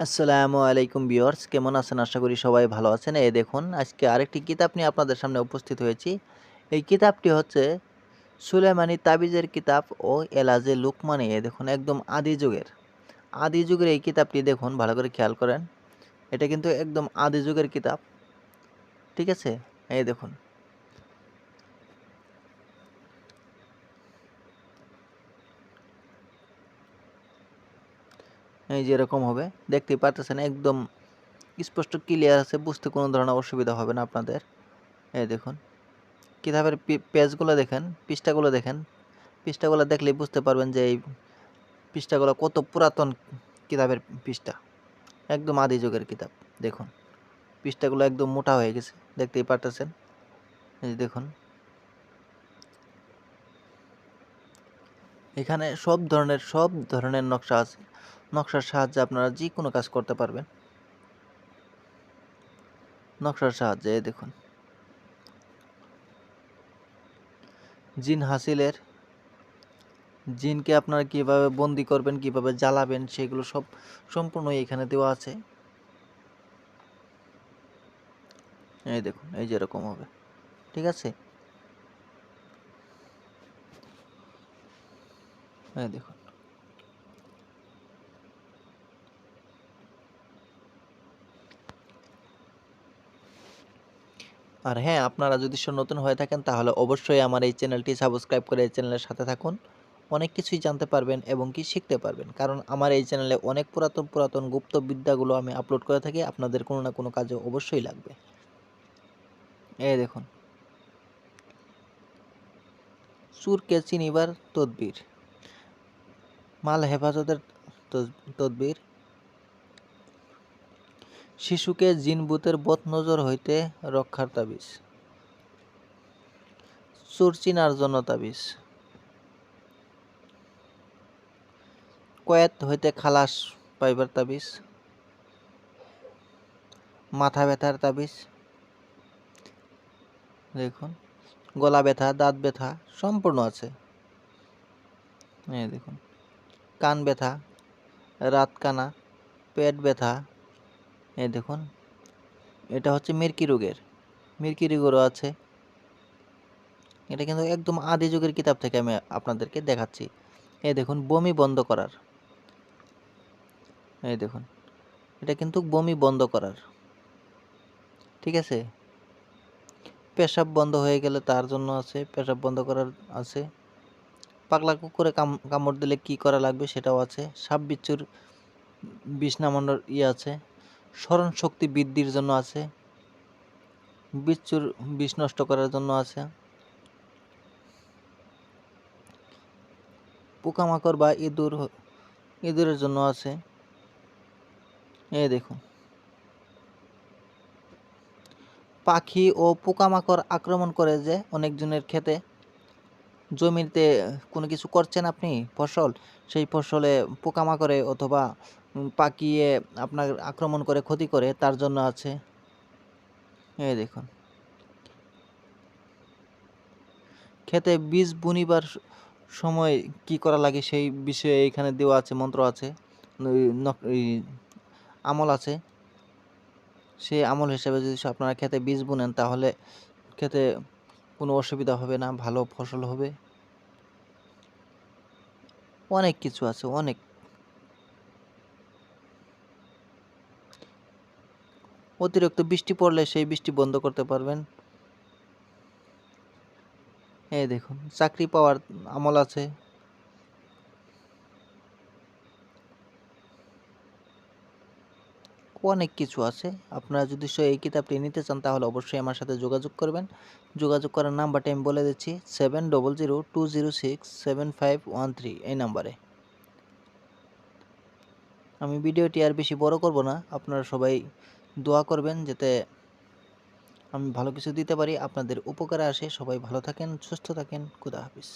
আসসালামু আলাইকুম বিয়র্স কেমন আছেন? আশা করি সবাই ভালো আছেন। এই দেখুন, আজকে আরেকটি কিতাব নিয়ে আপনাদের সামনে উপস্থিত হয়েছি। এই কিতাবটি হচ্ছে সুলেমানি তাবিজের কিতাব ও এলাজে লুকমানি। এ দেখুন, একদম আদি যুগের। আদি যুগের এই কিতাবটি দেখুন, ভালো করে খেয়াল করেন। এটা কিন্তু একদম আদি যুগের কিতাব। ঠিক আছে? এই দেখুন। এই যে এরকম হবে, দেখতেই পারতেছেন, একদম স্পষ্ট ক্লিয়ার আছে, বুঝতে কোনো ধরনের অসুবিধা হবে না আপনাদের। এই দেখুন, কিতাবের পেজগুলো দেখেন, পৃষ্ঠাগুলো দেখেন, পৃষ্ঠাগুলো দেখলেই বুঝতে পারবেন যে এই পৃষ্ঠাগুলো কত পুরাতন কিতাবের পৃষ্ঠা, একদম আদি যুগের কিতাব। দেখুন, পৃষ্ঠাগুলো একদম মোটা হয়ে গেছে, দেখতেই পারতেছেন। এই দেখুন এখানে সব ধরনের সব ধরনের নকশা আছে। নকশার সাহায্যে আপনারা যে কোনো কাজ করতে পারবেন। নকশার সাহায্যে দেখুন। জিন হাসিলের, জিনকে আপনারা কীভাবে বন্দি করবেন, কীভাবে জ্বালাবেন, সেগুলো সব সম্পূর্ণ এখানে দেওয়া আছে। এই দেখুন, এই যেরকম হবে। ঠিক আছে? এই দেখুন। আর হ্যাঁ আপনারা যদি নতুন হয়ে থাকেন, তাহলে অবশ্যই আমার এই চ্যানেলটি সাবস্ক্রাইব করে এই চ্যানেলের সাথে থাকুন। অনেক কিছুই জানতে পারবেন এবং কি শিখতে পারবেন। কারণ আমার এই চ্যানেলে অনেক পুরাতন পুরাতন গুপ্ত বিদ্যাগুলো আমি আপলোড করে থাকি। আপনাদের কোনো না কোনো কাজে অবশ্যই লাগবে। এই দেখুন। চুরকে চিনিবার তদবির। মাল হেফাজতের তদবির। শিশুকে জিনবুতের বদনজর হইতে রক্ষার তাবিজ। চুরচিনার জন্য তাবিজ। কয়েত হইতে খালাস পাইবার তাবিজ। মাথা ব্যথার তাবিজ। দেখুন, গলা ব্যথা, দাঁত ব্যথা সম্পূর্ণ আছে। দেখুন। কান ব্যথা, রাত কানা, পেট ব্যথা, এই দেখুন। এটা হচ্ছে মির্কি রোগের। মির্কি রোগেরও আছে। এটা কিন্তু একদম আদি যুগের কিতাব থেকে আমি আপনাদেরকে দেখাচ্ছি। এই দেখুন, বমি বন্ধ করার। এই দেখুন, এটা কিন্তু বমি বন্ধ করার। ঠিক আছে? পেশাব বন্ধ হয়ে গেলে তার জন্য আছে, পেশাব বন্ধ করার আছে। পাগলা কুকুরে কাম, কামড় দিলে কি করা লাগবে সেটাও আছে। সাপ বিচ্ছুর বিষ নামানোর ইয়ে আছে। স্মরণ শক্তি বৃদ্ধির জন্য আছে। বিচ্ছুর বিষ নষ্ট করার জন্য আছে। পোকামাকড় বা ইঁদুর ইঁদুরের জন্য আছে। এ দেখুন। পাখি ও পোকামাকড় আক্রমণ করে যে অনেকজনের ক্ষেতে জমিতে কোনো কিছু করছেন আপনি ফসল? সেই ফসলে পোকামাকড়ে অথবা পাকিয়ে আপনার আক্রমণ করে, ক্ষতি করে, তার জন্য আছে? এই দেখুন। খেতে বীজ বুনিবার সময় কি করা লাগে সেই বিষয়ে এখানে দেওয়া আছে, মন্ত্র আছে আমল আছে। সেই আমল হিসেবে যদি আপনারা খেতে বীজ বুনেন, তাহলে খেতে কোনো অসুবিধা হবে না, ভালো ফসল হবে। অনেক কিছু আছে, অনেক। অতিরিক্ত বৃষ্টি পড়লে সেই বৃষ্টি বন্ধ করতে পারবেন। এই দেখুন, চাকরি পাওয়ার আমল আছে। অনেক কিছু আছে। আপনারা যদি এই কিতাবটি নিতে চান, তাহলে অবশ্যই আমার সাথে যোগাযোগ করবেন। যোগাযোগ করার নাম্বারটা আমি বলে দিচ্ছি seven double zero two zero six seven five one three এই নাম্বারে। আমি ভিডিওটি আর বেশি বড় করব না, আপনারা সবাই দোয়া করবেন যাতে আমি ভালো কিছু দিতে পারি, আপনাদের উপকারে আসে। সবাই ভালো থাকেন, সুস্থ থাকেন, খুদা হাফিজ।